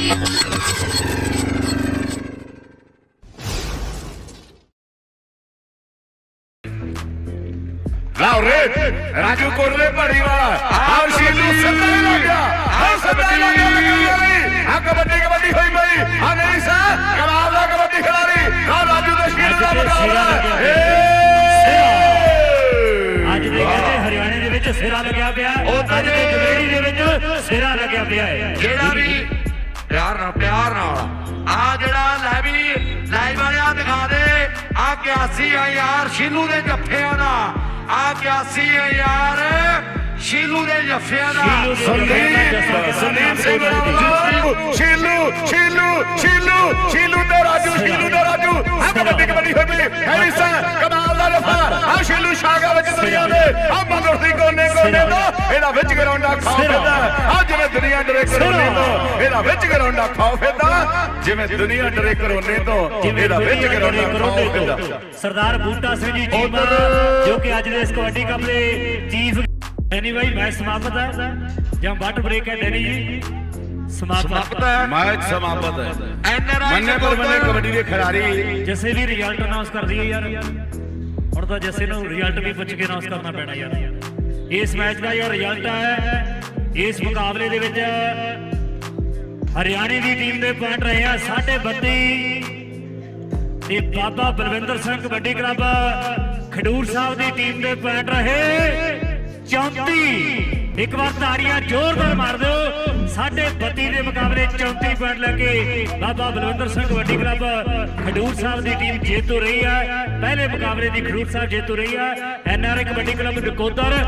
ਗਿਆ ਗਿਆ ਅੱਜ ਦੇ ਕਹਿੰਦੇ ਹਰਿਆਣੇ ਦੇ ਵਿੱਚ ਸਿਰਾ ਲੱਗਿਆ ਪਿਆ ਅੱਜ ਦੇ ਜਵੇੜੀ ਦੇ ਵਿੱਚ ਸਿਰਾ ਲੱਗਿਆ ਪਿਆ ਹੈ ਜਿਹੜਾ ਵੀ ਪਿਆਰ ਨਾਲ ਪਿਆਰ ਨਾਲ। ਆ ਜਿਹੜਾ ਲੈ ਵੀ ਲਾਈਵ ਵਾਲਿਆ ਦਿਖਾ ਦੇ। ਆ 81 ਯਾਰ ਸ਼ੀਲੂ ਦੇ ਜੱਫਿਆਂ ਦਾ। ਆ 81 ਯਾਰ ਸ਼ੀਲੂ ਦੇ ਜੱਫਿਆਂ ਦਾ। ਦੇ ਸੰਦੀਪ ਸੰਦੀਪ ਸਿੰਘ ਰਾਜੂ ਸ਼ੀਲੂ ਸ਼ੀਲੂ ਸ਼ੀਲੂ ਸ਼ੀਲੂ ਤੇ ਰਾਜੂ ਸ਼ੀਲੂ ਤੇ ਰਾਜੂ। ਆ ਕਬੱਡੀ ਕਬੱਡੀ ਹੋਈ ਪਈ। ਹੈ ਸਾ ਕਮਾਲ ਦਾ ਰਫਾ ਆ ਸ਼ੀਲੂ ਸ਼ਾਗਾ ਵਿੱਚ ਦੁਨੀਆ ਦੇ। ਆ ਮੰਦਰ ਦੀ ਕੋਨੇ ਕੋਨੇ ਤੋਂ ਇਹਦਾ ਵਿੱਚ ਗਰਾਉਂਡਾ ਫਿਰਦਾ। ਆ ਦੁਨੀਆ ਡਰੇ ਕਰੋਨੇ ਤੋਂ। ਇਹਦਾ ਵਿੱਚ ਗਰਾਉਂਡਾ ਖਾਓ ਫਿਰਦਾ। ਜਿਵੇਂ ਦੁਨੀਆ ਡਰੇ ਕਰੋਨੇ ਤੋਂ ਇਹਦਾ ਵਿੱਚ ਗਰਾਉਂਡਾ ਖਾਓ ਫਿਰਦਾ। ਸਰਦਾਰ ਬੂਟਾ ਸਿੰਘ ਜੀ ਟੀਮ ਜੋ ਕਿ ਅੱਜ ਦੇ ਇਸ ਕਬੱਡੀ ਕੱਪ ਦੇ ਚੀਫ ਐਨੀ ਬਾਈ ਮੈਚ ਸਮਾਪਤ ਹੈ ਜਾਂ ਵੱਟ ਬ੍ਰੇਕ ਹੈ ਡੈਨੀ ਜੀ। ਸਮਾਪਤ ਹੈ। ਮੈਚ ਸਮਾਪਤ ਹੈ। ਐਨਆਰਆਈ ਮੰਨੇ ਪਰ ਮੰਨੇ ਕਬੱਡੀ ਦੇ ਖਿਡਾਰੀ। ਜੱਸੇ ਵੀ ਰਿਜ਼ਲਟ ਅਨਾਉਂਸ ਕਰ ਦਈਏ ਯਾਰ। ਹੁਣ ਤਾਂ ਜੱਸੇ ਨੂੰ ਰਿਜ਼ਲਟ ਵੀ ਪੁੱਛ ਕੇ ਅਨਾਉਂਸ ਕਰਨਾ ਪੈਣਾ ਯਾਰ। ਇਸ ਮੈਚ ਦਾ ਜੋ ਰਿਜ਼ਲਟ ਹੈ ਇਸ ਮੁਕਾਬਲੇ ਦੇ ਵਿੱਚ ਹਰਿਆਣੇ ਦੀ ਟੀਮ ਦੇ ਪੁਆਇੰਟ ਰਹੇ ਆ 32 ਤੇ ਬਾਬਾ ਬਲਵਿੰਦਰ ਸਿੰਘ ਕਬੱਡੀ ਕਲੱਬ ਖਡੂਰ ਸਾਹਿਬ ਦੀ ਟੀਮ ਦੇ ਪੁਆਇੰਟ ਰਹੇ 34 ਇੱਕ ਵਾਰ ਤਾੜੀਆਂ ਜ਼ੋਰਦਾਰ ਮਾਰ ਦਿਓ। ਸਾਡੇ 32 ਦੇ ਮੁਕਾਬਲੇ 34 ਪੁਆਇੰਟ ਲੈ ਕੇ ਬਾਬਾ ਬਲਵਿੰਦਰ ਸਿੰਘ ਕਬੱਡੀ ਕਲੱਬ ਖਡੂਰ ਸਾਹਿਬ ਦੀ ਟੀਮ ਜੇਤੂ ਰਹੀ ਹੈ ਪਹਿਲੇ ਮੁਕਾਬਲੇ ਦੀ ਖਡੂਰ ਸਾਹਿਬ ਜੇਤੂ ਰਹੀ ਹੈ ਐਨਆਰਏ ਕਬੱਡੀ ਕਲੱਬ ਨਕੋਦਰ